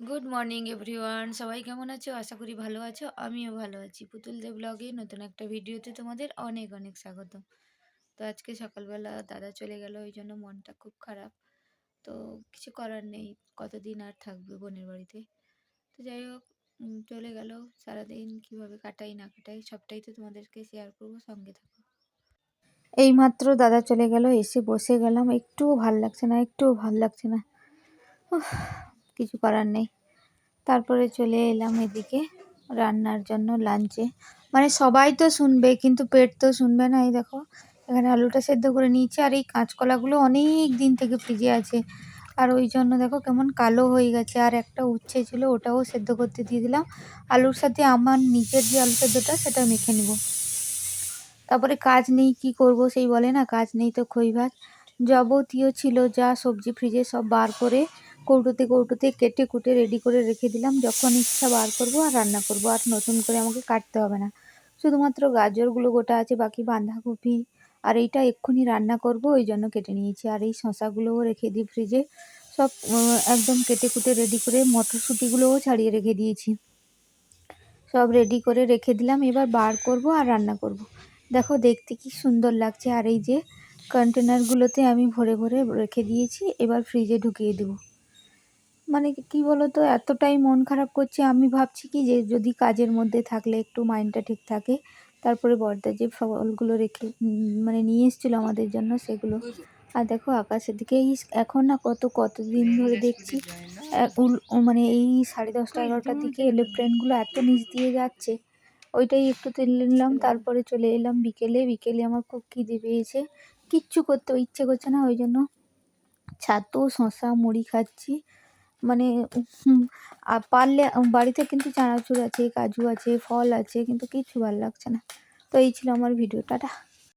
Good morning everyone সবাই কেমন আছো? আশা করি ভালো আছো। আমিও ভালো আছি। পুতুল দেব ব্লগে নতুন একটা ভিডিওতে তোমাদের অনেক অনেক স্বাগত। তো আজকে সকালবেলা দাদা চলে গেল, ওই জন্য মনটা খুব খারাপ। তো কিছু করার নেই, কতদিন আর থাকবে বোনের বাড়িতে? তো যাই হোক চলে গেল। সারাদিন কীভাবে কাটাই, না কাটাই, সবটাই তো তোমাদেরকে শেয়ার করব, সঙ্গে থাকো। এইমাত্র দাদা চলে গেল, এসে বসে গেলাম। একটুও ভালো লাগছে না, একটুও ভালো লাগছে না। কিছু করার নেই। তারপরে চলে এলাম এদিকে রান্নার জন্য লাঞ্চে মানে সবাই তো শুনবে, কিন্তু পেট তো শুনবে না, এই দেখো। এখানে আলুটা সেদ্ধ করে নিয়েছি আর এই কাঁচকলাগুলো অনেক দিন থেকে ফ্রিজে আছে। আর ওই জন্য দেখো কেমন কালো হয়ে গেছে, আর একটা উচ্ছে ছিল, ওটাও সেদ্ধ করতে দিয়ে দিলাম। আলুর সাথে আমার নিজের যে আলু সেদ্ধটা, সেটা মেখে নিব। তারপরে কাজ নেই, কি করব সেই বলে না, কাজ নেই তো খই যাবতীয় ছিল যা সবজি ফ্রিজে সব বার করে কৌটোতে কৌটোতে কেটে কুটে রেডি করে রেখে দিলাম। যখন ইচ্ছা বার করব আর রান্না করব, আর নতুন করে আমাকে কাটতে হবে না। শুধুমাত্র গাজরগুলো গোটা আছে, বাকি বাঁধাকপি আর এইটা এক্ষুনি রান্না করব, ওই জন্য কেটে নিয়েছি। আর এই শশাগুলোও রেখে দিই ফ্রিজে সব একদম কেটে কুটে রেডি করে মটরশুঁটিগুলোও ছাড়িয়ে রেখে দিয়েছি। সব রেডি করে রেখে দিলাম। এবার বার করব আর রান্না করব। দেখো, দেখতে কি সুন্দর লাগছে। আর এই যে কন্টেনারগুলোতে আমি ভরে ভরে রেখে দিয়েছি, এবার ফ্রিজে ঢুকিয়ে দেবো। মানে কি বলো তো এতটাই মন খারাপ করছে, আমি ভাবছি কি যে যদি কাজের মধ্যে থাকলে একটু মাইন্ডটা ঠিক থাকে, তারপরে বর্দা যে ফলগুলো রেখে মানে নিয়ে এসেছিল আমাদের জন্য সেগুলো। আর দেখো আকাশের দিকে এই এখন না কত, কতদিন ধরে দেখছি মানে এই সাড়ে দশটা এগারোটার দিকে এরোপ্লেনগুলো এত নিচ দিয়ে যাচ্ছে। ওইটাই একটু তুলে নিলাম, তারপরে চলে এলাম বিকেলে বিকেলে আমার খুব খিদে পেয়েছে, কিচ্ছু করতে ইচ্ছে করছে না, ওই জন্য ছাতু শশা মুড়ি খাচ্ছি। মানে পারলে, বাড়িতে কিন্তু চানাচুর আছে, কাজু আছে, ফল আছে, কিন্তু কিছু ভালো লাগছে না। তো এই ছিল আমার ভিডিও টাটা।